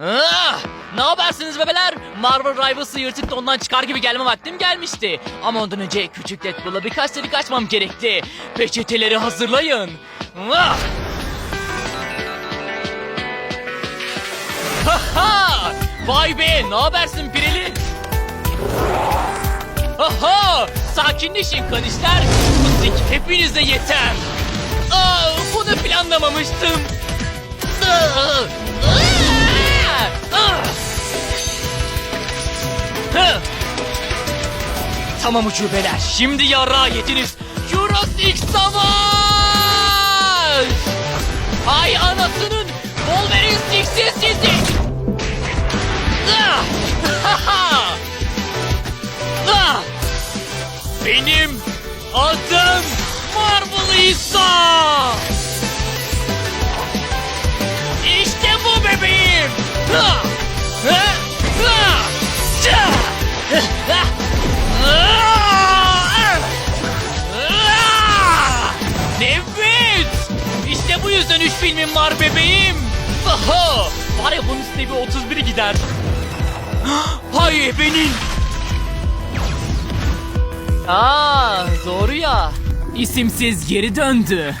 Ah, ne habersiniz bebeler? Marvel Rivals'ı yırtık dondan çıkar gibi gelme vaktim gelmişti. Ama ondan önce küçük Deadpool'a birkaç delik açmam gerekli. Peçeteleri hazırlayın. Ah! Ha ha! Vay be, ne habersin Pireli? Aha! Sakinleşin kanişler. Müzik hepinize yeter. Aa, bunu planlamamıştım. Aa! Aa! Hı! Tamam ucubeler, şimdi yara yediniz. Jurassic Savaş! Ay anasının Wolverine siksiz sizi! Ah! Benim adım İşte bu yüzden üç filmim var bebeğim! Aha! Var ya bunun üstüne bir 31 gider. Hayır benim! Aa, doğru ya. İsimsiz geri döndü.